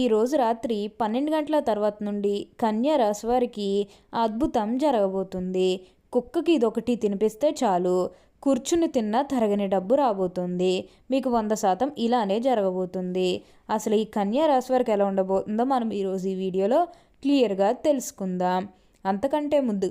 ఈరోజు రాత్రి పన్నెండు గంటల తర్వాత నుండి కన్యా రాశి వారికి అద్భుతం జరగబోతుంది. కుక్కకి ఇదొకటి తినిపిస్తే చాలు. కూర్చుని తిన్నా తరగని డబ్బు రాబోతుంది. మీకు వంద శాతం ఇలానే జరగబోతుంది. అసలు ఈ కన్యా రాశి వారికి ఎలా ఉండబోతుందో మనం ఈరోజు ఈ వీడియోలో క్లియర్గా తెలుసుకుందాం. అంతకంటే ముందు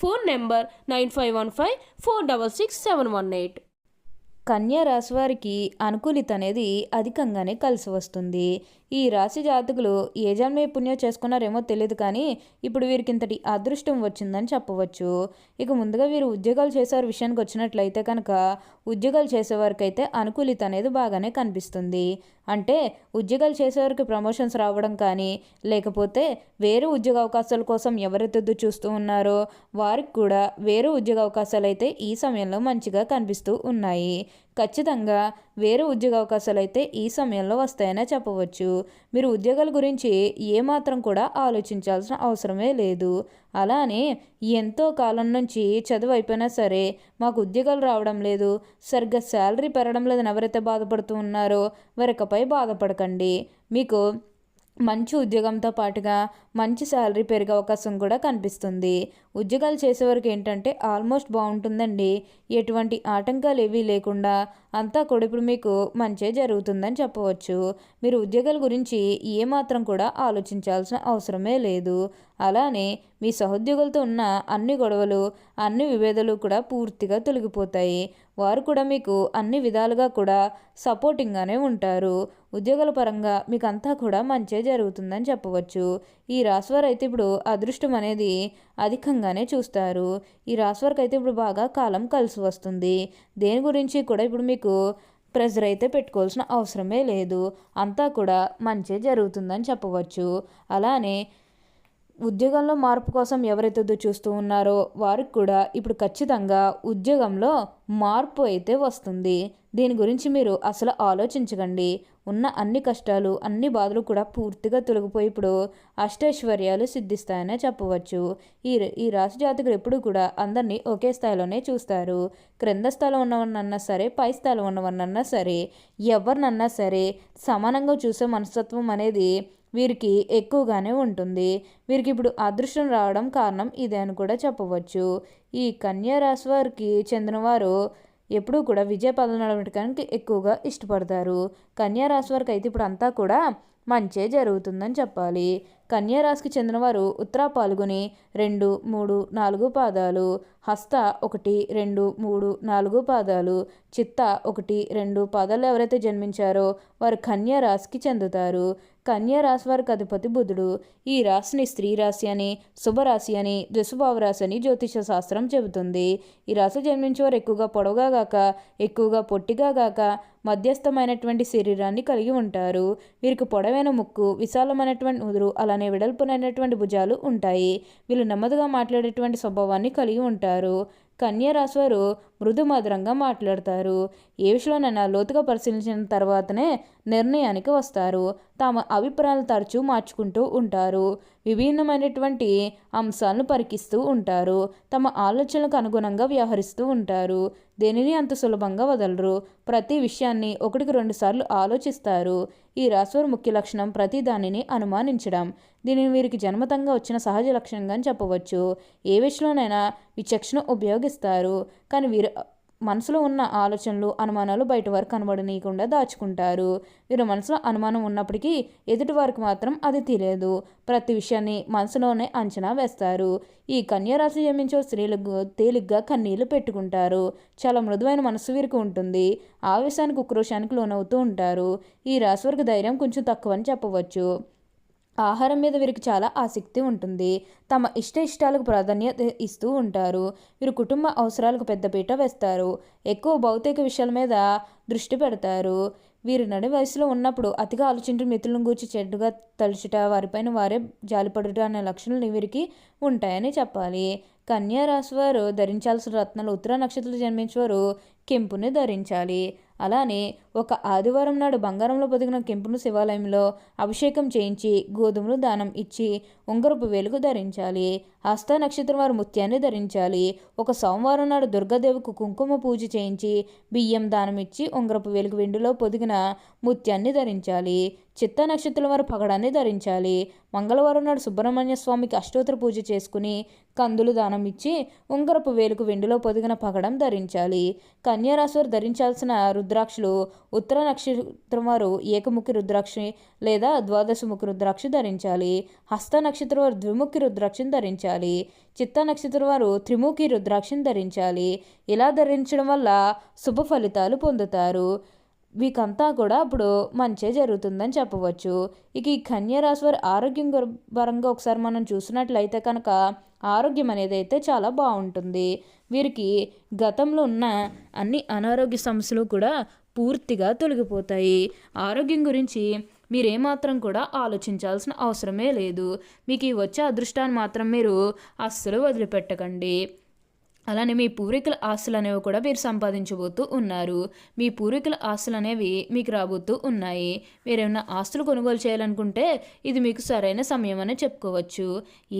Phone number nine five one five four double six seven one eight. కన్యా రాశి వారికి అనుకూలిత అనేది అధికంగానే కలిసి వస్తుంది. ఈ రాశి జాతకులు ఏ జన్మే పుణ్యం చేసుకున్నారేమో తెలియదు కానీ ఇప్పుడు వీరికి ఇంతటి అదృష్టం వచ్చిందని చెప్పవచ్చు. ఇక ముందుగా వీరు ఉద్యోగాలు చేసేవారి విషయానికి వచ్చినట్లయితే కనుక ఉద్యోగాలు చేసేవారికైతే అనుకూలిత అనేది బాగానే కనిపిస్తుంది. అంటే ఉద్యోగాలు చేసేవారికి ప్రమోషన్స్ రావడం కానీ లేకపోతే వేరే ఉద్యోగ అవకాశాల కోసం ఎవరైతే చూస్తూ ఉన్నారో వారికి కూడా వేరే ఉద్యోగ అవకాశాలు అయితే ఈ సమయంలో మంచిగా కనిపిస్తూ ఉన్నాయి. ఖచ్చితంగా వేరే ఉద్యోగ అవకాశాలు అయితే ఈ సమయంలో వస్తాయనే చెప్పవచ్చు. మీరు ఉద్యోగాల గురించి ఏమాత్రం కూడా ఆలోచించాల్సిన అవసరమే లేదు. అలానే ఎంతో కాలం నుంచి చదువు అయిపోయినా సరే మాకు ఉద్యోగాలు రావడం లేదు. సరిగ్గా శాలరీ పెరగడం లేదని ఎవరైతే బాధపడుతూ ఉన్నారో వారికపై బాధపడకండి. మీకు మంచి ఉద్యోగంతో పాటుగా మంచి శాలరీ పెరిగే అవకాశం కూడా కనిపిస్తుంది. ఉద్యోగాలు చేసేవరకు ఏంటంటే ఆల్మోస్ట్ బాగుంటుందండి. ఎటువంటి ఆటంకాలు ఏవీ లేకుండా అంతా కూడా ఇప్పుడు మీకు మంచే జరుగుతుందని చెప్పవచ్చు. మీరు ఉద్యోగాల గురించి ఏమాత్రం కూడా ఆలోచించాల్సిన అవసరమే లేదు. అలానే మీ సహోద్యోగులతో ఉన్న అన్ని గొడవలు అన్ని విభేదాలు కూడా పూర్తిగా తొలగిపోతాయి. వారు కూడా మీకు అన్ని విధాలుగా కూడా సపోర్టింగ్గానే ఉంటారు. ఉద్యోగాల పరంగా మీకు అంతా కూడా మంచే జరుగుతుందని చెప్పవచ్చు. ఈ రాశివారు అయితే ఇప్పుడు అదృష్టం అనేది అధికంగానే చూస్తారు. ఈ రాశివారికి అయితే ఇప్పుడు బాగా కాలం కలిసి వస్తుంది. దేని గురించి కూడా ఇప్పుడు మీకు ప్రెజర్ అయితే పెట్టుకోవాల్సిన అవసరమే లేదు. అంతా కూడా మంచే జరుగుతుందని చెప్పవచ్చు. అలానే ఉద్యోగంలో మార్పు కోసం ఎవరైతే చూస్తూ ఉన్నారో వారికి కూడా ఇప్పుడు ఖచ్చితంగా ఉద్యోగంలో మార్పు అయితే వస్తుంది. దీని గురించి మీరు అసలు ఆలోచించకండి. ఉన్న అన్ని కష్టాలు అన్ని బాధలు కూడా పూర్తిగా తొలగిపోయి ఇప్పుడు అష్టైశ్వర్యాలు సిద్ధిస్తాయనే చెప్పవచ్చు. ఈ ఈ రాశి జాతకులు ఎప్పుడు కూడా అందరినీ ఒకే స్థాయిలోనే చూస్తారు. క్రింద స్థాయిలో ఉన్నవన్నన్నా సరే పై స్థాయిలో ఉన్నవన్నన్నా సరే ఎవరినన్నా సరే సమానంగా చూసే మనస్తత్వం అనేది వీరికి ఎక్కువగానే ఉంటుంది. వీరికి ఇప్పుడు అదృష్టం రావడం కారణం ఇదే అని కూడా చెప్పవచ్చు. ఈ కన్యా రాశి వారికి చెందినవారు ఎప్పుడూ కూడా విజయ పదవి నడవటానికి ఎక్కువగా ఇష్టపడతారు. కన్యా రాశి వారికి అయితే ఇప్పుడు అంతా కూడా మంచే జరుగుతుందని చెప్పాలి. కన్యా రాశికి చెందినవారు ఉత్తర పాల్గొని రెండు మూడు నాలుగు పాదాలు హస్త ఒకటి రెండు మూడు నాలుగు పాదాలు చిత్త ఒకటి రెండు పాదాలు ఎవరైతే జన్మించారో వారు కన్యా రాశికి చెందుతారు. కన్యా రాశి వారికి అధిపతి బుధుడు. ఈ రాశిని స్త్రీ రాశి అని శుభరాశి అని దుసుభావ రాశి అని జ్యోతిష శాస్త్రం చెబుతుంది. ఈ రాశి జన్మించేవారు ఎక్కువగా పొడవుగా గాక ఎక్కువగా పొట్టిగా గాక మధ్యస్థమైనటువంటి శరీరాన్ని కలిగి ఉంటారు. వీరికి పొడవైన ముక్కు విశాలమైనటువంటి ఉదురు అలానే వెడల్పునైనటువంటి భుజాలు ఉంటాయి. వీళ్ళు నెమ్మదిగా మాట్లాడేటువంటి స్వభావాన్ని కలిగి ఉంటారు. కన్యా మృదుమధురంగా మాట్లాడతారు. ఏ విషయంలోనైనా లోతుగా పరిశీలించిన తర్వాతనే నిర్ణయానికి వస్తారు. తమ అభిప్రాయాలు తరచూ మార్చుకుంటూ ఉంటారు. విభిన్నమైనటువంటి అంశాలను పరికిస్తూ ఉంటారు. తమ ఆలోచనలకు అనుగుణంగా వ్యవహరిస్తూ ఉంటారు. దేనిని అంత సులభంగా వదలరు. ప్రతి విషయాన్ని ఒకటికి రెండు సార్లు ఆలోచిస్తారు. ఈ రాశివారి ముఖ్య లక్షణం ప్రతి దానిని అనుమానించడం. దీనిని వీరికి జన్మతంగా వచ్చిన సహజ లక్షణంగా చెప్పవచ్చు. ఏ విషయంలోనైనా విచక్షణ ఉపయోగిస్తారు. కానీ వీరు మనసులో ఉన్న ఆలోచనలు అనుమానాలు బయట వారు కనబడనీయకుండా దాచుకుంటారు. వీరు మనసులో అనుమానం ఉన్నప్పటికీ ఎదుటి వారికి మాత్రం అది తెలియదు. ప్రతి విషయాన్ని మనసులోనే అంచనా వేస్తారు. ఈ కన్యరాశి జన్మించే స్త్రీలకు తేలిగ్గా కన్నీళ్ళు పెట్టుకుంటారు. చాలా మృదువైన మనసు వీరికి ఉంటుంది. ఆవేశానికి ఉక్రోషానికి లోనవుతూ ఉంటారు. ఈ రాశి వారికి ధైర్యం కొంచెం తక్కువని చెప్పవచ్చు. ఆహారం మీద వీరికి చాలా ఆసక్తి ఉంటుంది. తమ ఇష్ట ఇష్టాలకు ప్రాధాన్యత ఇస్తూ ఉంటారు. వీరు కుటుంబ అవసరాలకు పెద్దపీట వేస్తారు. ఎక్కువ భౌతిక విషయాల మీద దృష్టి పెడతారు. వీరు నడి వయసులో ఉన్నప్పుడు అతిగా ఆలోచించిన మిత్రులను గురించి చెడ్డుగా తలుచుట వారిపైన వారే జాలిపడుట అనే లక్షణాలు వీరికి ఉంటాయని చెప్పాలి. కన్యా రాశి వారు ధరించాల్సిన రత్నాలు ఉత్తర నక్షత్రాలు జన్మించేవారు కెంపుని ధరించాలి. అలానే ఒక ఆదివారం నాడు బంగారంలో పొదిగిన కెంపును శివాలయంలో అభిషేకం చేయించి గోధుమలు దానం ఇచ్చి ఉంగరపు వేలుకు ధరించాలి. హస్త నక్షత్రం వారి ముత్యాన్ని ధరించాలి. ఒక సోమవారం నాడు దుర్గాదేవికి కుంకుమ పూజ చేయించి బియ్యం దానం ఇచ్చి ఉంగరపు వేలుకు వెండిలో పొదిగిన ముత్యాన్ని ధరించాలి. చిత్త నక్షత్రం వారి పగడాన్ని ధరించాలి. మంగళవారం నాడు సుబ్రహ్మణ్య స్వామికి అష్టోత్తర పూజ చేసుకుని కందులు దానం ఇచ్చి ఉంగరపు వేలుకు వెండిలో పొదిగిన పగడం ధరించాలి. కన్యారాశివారు ధరించాల్సిన రుద్రాక్షలు ఉత్తర నక్షత్రం వారు ఏకముఖి రుద్రాక్షి లేదా ద్వాదశముఖి రుద్రాక్షి ధరించాలి. హస్త నక్షత్రం వారు ద్విముఖి రుద్రాక్షిని ధరించాలి. చిత్త నక్షత్రం వారు త్రిముఖి రుద్రాక్షిని ధరించాలి. ఇలా ధరించడం వల్ల శుభ ఫలితాలు పొందుతారు. వీకంతా కూడా అప్పుడు మంచే జరుగుతుందని చెప్పవచ్చు. ఇక ఈ కన్యా వారి ఆరోగ్యం పరంగా ఒకసారి మనం చూసినట్లయితే కనుక ఆరోగ్యం అనేది అయితే చాలా బాగుంటుంది. వీరికి గతంలో ఉన్న అన్ని అనారోగ్య సమస్యలు కూడా పూర్తిగా తొలగిపోతాయి. ఆరోగ్యం గురించి మీరేమాత్రం కూడా ఆలోచించాల్సిన అవసరమే లేదు. మీకు ఈ వచ్చే అదృష్టాన్ని మాత్రం మీరు అస్సలు వదిలిపెట్టకండి. అలానే మీ పూర్వీకుల ఆస్తులు అనేవి కూడా మీరు సంపాదించబోతూ ఉన్నారు. మీ పూర్వీకుల ఆస్తులు అనేవి మీకు రాబోతూ ఉన్నాయి. మీరేమైనా ఆస్తులు కొనుగోలు చేయాలనుకుంటే ఇది మీకు సరైన సమయం అని చెప్పుకోవచ్చు.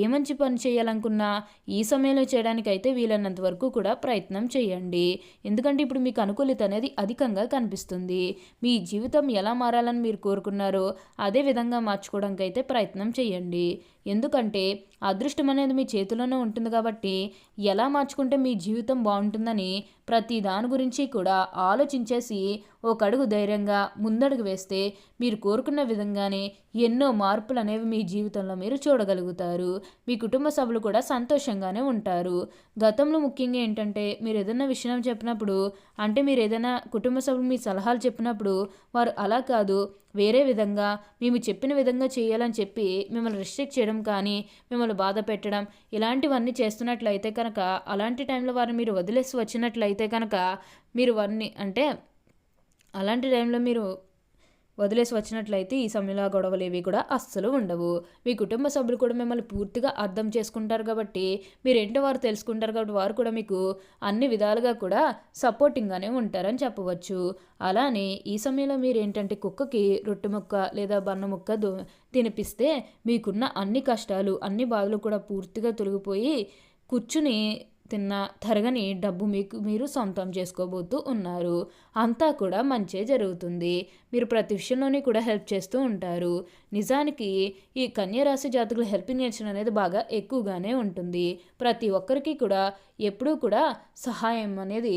ఏ మంచి పని చేయాలనుకున్నా ఈ సమయంలో చేయడానికైతే వీలైనంత వరకు కూడా ప్రయత్నం చేయండి. ఎందుకంటే ఇప్పుడు మీకు అనుకూలిత అనేది అధికంగా కనిపిస్తుంది. మీ జీవితం ఎలా మారాలని మీరు కోరుకున్నారో అదే విధంగా మార్చుకోవడానికి అయితే ప్రయత్నం చేయండి. ఎందుకంటే అదృష్టం అనేది మీ చేతిలోనే ఉంటుంది కాబట్టి ఎలా మార్చుకుంటే మీ జీవితం బాగుంటుందని ప్రతి దాని గురించి కూడా ఆలోచించేసి ఒక అడుగు ధైర్యంగా ముందడుగు వేస్తే మీరు కోరుకున్న విధంగానే ఎన్నో మార్పులు అనేవి మీ జీవితంలో మీరు చూడగలుగుతారు. మీ కుటుంబ సభ్యులు కూడా సంతోషంగానే ఉంటారు. గతంలో ముఖ్యంగా ఏంటంటే మీరు ఏదైనా విషయం చెప్పినప్పుడు అంటే మీరు ఏదైనా కుటుంబ సభ్యులు మీ సలహాలు చెప్పినప్పుడు వారు అలా కాదు. వేరే విధంగా మేము చెప్పిన విధంగా చేయాలని చెప్పి మిమ్మల్ని రిస్ట్రిక్ట్ చేయడం కానీ మిమ్మల్ని బాధ పెట్టడం ఇలాంటివన్నీ చేస్తున్నట్లయితే కనుక అలాంటి టైంలో వారిని మీరు వదిలేసి వచ్చినట్లయితే కనుక మీరు వారిని అంటే అలాంటి టైంలో మీరు వదిలేసి వచ్చినట్లయితే ఈ సమయంలో ఆ గొడవలు ఏవి కూడా అస్సలు ఉండవు. మీ కుటుంబ సభ్యులు కూడా మిమ్మల్ని పూర్తిగా అర్థం చేసుకుంటారు కాబట్టి మీరేంటో వారు తెలుసుకుంటారు కాబట్టి వారు కూడా మీకు అన్ని విధాలుగా కూడా సపోర్టింగ్గానే ఉంటారని చెప్పవచ్చు. అలానే ఈ సమయంలో మీరు ఏంటంటే కుక్కకి రొట్టె ముక్క లేదా బన్న ముక్క దో తినిపిస్తే మీకున్న అన్ని కష్టాలు అన్ని బాధలు కూడా పూర్తిగా తొలగిపోయి కూర్చుని తిన్న తరగని డబ్బు మీకు మీరు సొంతం చేసుకోబోతూ ఉన్నారు. అంతా కూడా మంచే జరుగుతుంది. మీరు ప్రతి విషయంలోనే కూడా హెల్ప్ చేస్తూ ఉంటారు. నిజానికి ఈ కన్యరాశి జాతకులు హెల్పింగ్ నేచర్ అనేది బాగా ఎక్కువగానే ఉంటుంది. ప్రతి ఒక్కరికి కూడా ఎప్పుడూ కూడా సహాయం అనేది